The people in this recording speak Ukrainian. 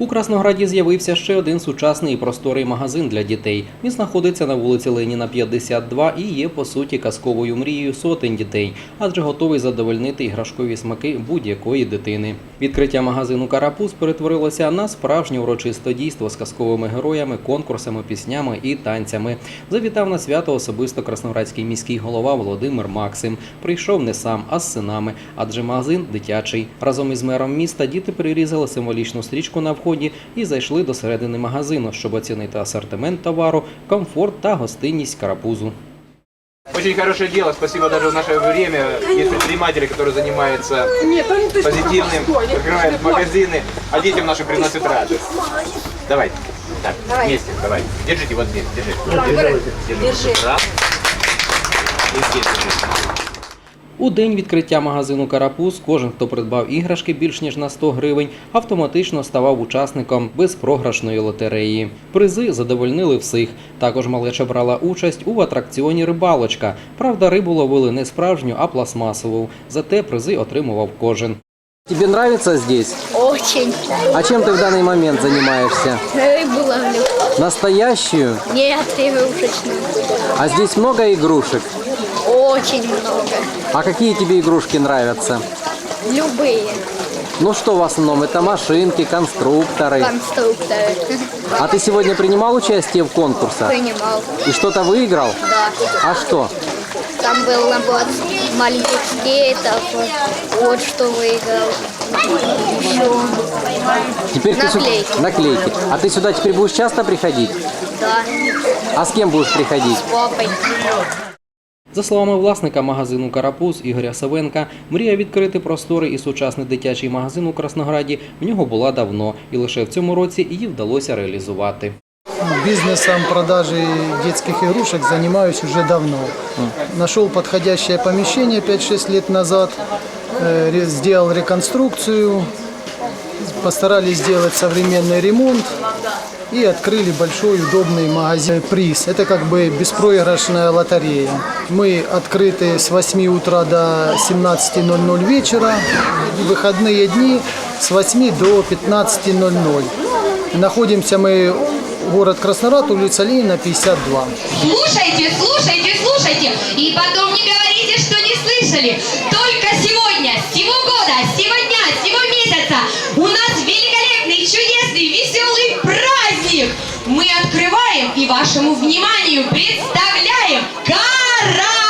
У Краснограді з'явився ще один сучасний і просторий магазин для дітей. Він знаходиться на вулиці Леніна 52 і є по суті казковою мрією сотень дітей, адже готовий задовольнити іграшкові смаки будь-якої дитини. Відкриття магазину Карапуз перетворилося на справжнє урочисте дійство з казковими героями, конкурсами, піснями і танцями. Завітав на свято особисто красноградський міський голова Володимир Максим. Прийшов не сам, а з синами, адже магазин дитячий. Разом із мером міста діти перерізали символічну стрічку на вході і зайшли до середини магазину, щоб оцінити асортимент товару, комфорт та гостинність карапузу. Очень хорошее дело, спасибо даже в наше время. Есть предприниматели, которые занимаются Нет, они то есть позитивным, открывают магазины, а детям нашим приносят радость. Давай. Так, вместе, давай. Держите вот здесь, держите. Держи. Раз. И здесь держите. У день відкриття магазину Карапуз кожен, хто придбав іграшки більш ніж на 100 гривень, автоматично ставав учасником безпрограшної лотереї. Призи задовольнили всіх. Також малеча брала участь у атракціоні Рибалочка. Правда, рибу ловили не справжню, а пластмасову. Зате призи отримував кожен. Тебе нравится здесь? Очень. А чем ты в данный момент занимаешься? Рыбу ловлю. Настоящую? Нет, игрушечную. А здесь много игрушек? Очень много. А какие тебе игрушки нравятся? Любые Ну что в основном? Это машинки, конструкторы. конструкторы. А ты сегодня принимал участие в конкурсах? Принимал. И что-то выиграл? Да. А что? Там был набор маленьких скейтов. Вот что выиграл. Еще. Теперь ты сю- Наклейки. Наклейки. А ты сюда теперь будешь часто приходить? Да. А с кем будешь приходить? С папой. За словами власника магазину Карапуз Ігоря Савенка, мрія відкрити просторий і сучасний дитячий магазин у Краснограді в нього була давно, і лише в цьому році її вдалося реалізувати. Бизнесом продажи детских игрушек занимаюсь уже давно. Нашел подходящее помещение 5-6 лет назад, ре- сделал реконструкцию, постарались сделать современный ремонт и открыли большой удобный магазин «Приз». Это как бы беспроигрышная лотерея. Мы открыты с 8 утра до 17.00 вечера, в выходные дни с 8 до 15.00. Находимся мы город Краснорад, улица Ленина, 52. Слушайте, слушайте, слушайте. И потом не говорите, что не слышали. Только вниманию представляем Кара!